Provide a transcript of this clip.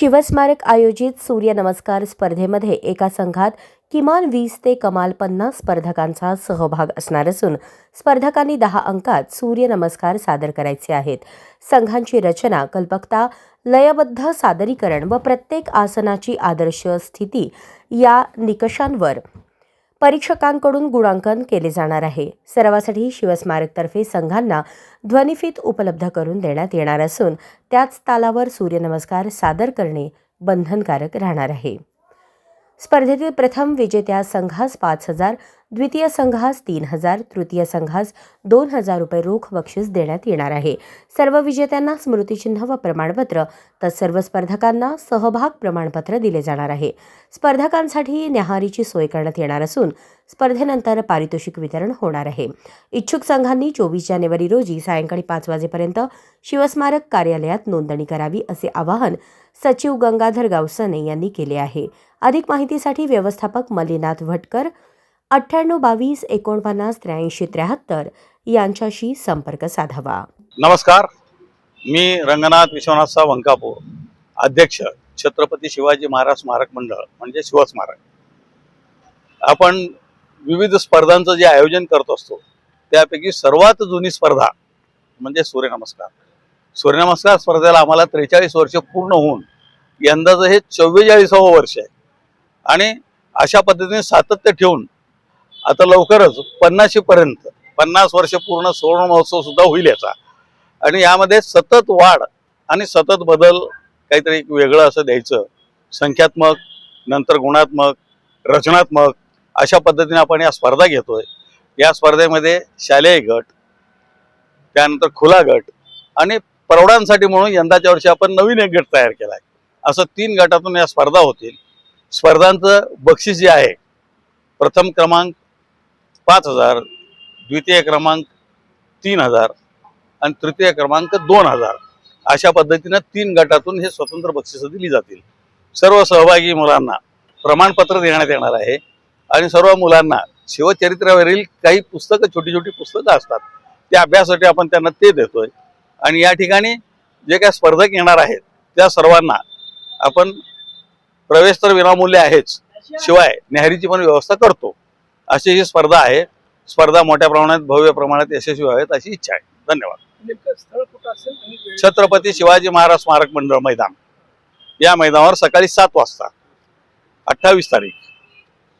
शिवस्मारक आयोजित सूर्यनमस्कार स्पर्धेमध्ये एका संघात किमान वीस ते कमाल पन्नास स्पर्धकांचा सहभाग असणार असून स्पर्धकांनी दहा अंकात सूर्यनमस्कार सादर करायचे आहेत. संघांची रचना कल्पकता लयबद्ध सादरीकरण व प्रत्येक आसनाची आदर्श स्थिती या निकषांवर परीक्षकांकडून गुणांकन केले जाणार आहे. सरावासाठी शिवस्मारकतर्फे संघांना ध्वनिफीत उपलब्ध करून देण्यात येणार असून त्याच तालावर सूर्यनमस्कार सादर करणे बंधनकारक राहणार आहे. स्पर्धेतील प्रथम विजेत्या संघास पाच हजार द्वितीय संघास तीन हजार तृतीय संघास दोन हजार रुपये रोख बक्षीस देण्यात येणार आहे. सर्व विजेत्यांना स्मृतिचिन्ह व प्रमाणपत्र तर सर्व स्पर्धकांना सहभाग प्रमाणपत्र दिले जाणार आहे. स्पर्धकांसाठी न्याहारीची सोय करण्यात येणार असून स्पर्धेनंतर पारितोषिक वितरण होणार आहे. इच्छुक संघांनी चोवीस जानेवारी रोजी सायंकाळी पाच वाजेपर्यंत शिवस्मारक कार्यालयात नोंदणी करावी असे आवाहन सचिव गंगाधर गावसने यांनी केले आहे. अधिक माहितीसाठी व्यवस्थापक मल्लीनाथ भटकर अठ्ठ्याण्णव बावीस एकोणपन्नास त्र्याऐंशी त्र्याहत्तर यांच्याशी संपर्क साधावा. नमस्कार. मी रंगनाथ विश्वनाथचा वंकापूर अध्यक्ष छत्रपती शिवाजी महाराज स्मारक मंडळ म्हणजे शिवस्मारक आपण विविध स्पर्धांचं जे आयोजन करत असतो त्यापैकी सर्वात जुनी स्पर्धा म्हणजे सूर्यनमस्कार. सूर्यनमस्कार स्पर्धेला आम्हाला त्रेचाळीस वर्ष पूर्ण होऊन यंदाचं हे चव्वेचाळीसावं वर्ष आहे. आणि अशा पद्धतीने सातत्य ठेवून आता लवकरच पन्नाशी पर्यंत पन्नास वर्ष पूर्ण सुवर्ण महोत्सव सुद्धा होईल याचा. आणि यामध्ये सतत वाढ आणि सतत बदल काहीतरी एक वेगळं असं द्यायचं. संख्यात्मक नंतर गुणात्मक रचनात्मक अशा पद्धतीने आपण या स्पर्धा घेतोय. या स्पर्धेमध्ये शालेय गट त्यानंतर खुला गट आणि प्रौढांसाठी म्हणून यंदाच्या वर्षी आपण नवीन एक गट तयार केला आहे असं तीन गटातून या स्पर्धा होतील. स्पर्धांचं बक्षीस जे आहे प्रथम क्रमांक पाच हजार द्वितीय क्रमांक तीन हजार आणि तृतीय क्रमांक दोन हजार. अशा पद्धतीनं तीन गटातून हे स्वतंत्र बक्षिसं दिली जातील. सर्व सहभागी मुलांना प्रमाणपत्र देण्यात येणार आहे आणि सर्व मुलांना शिवचरित्रावरील काही पुस्तकं छोटी छोटी पुस्तकं असतात त्या अभ्यासासाठी आपण त्यांना ते देतोय. आणि या ठिकाणी जे काही स्पर्धक येणार आहेत त्या सर्वांना आपण प्रवेश तर विनामूल्य आहेच. शिवाय न्याहरीची पण व्यवस्था करतो. अशी ही स्पर्धा आहे. स्पर्धा मोठ्या प्रमाणात भव्य प्रमाणात यशस्वी व्हावेत अशी इच्छा आहे. धन्यवाद? छत्रपती शिवाजी महाराज स्मारक मंडळ मैदान. या मैदानावर सकाळी सात वाजता अठ्ठावीस तारीख.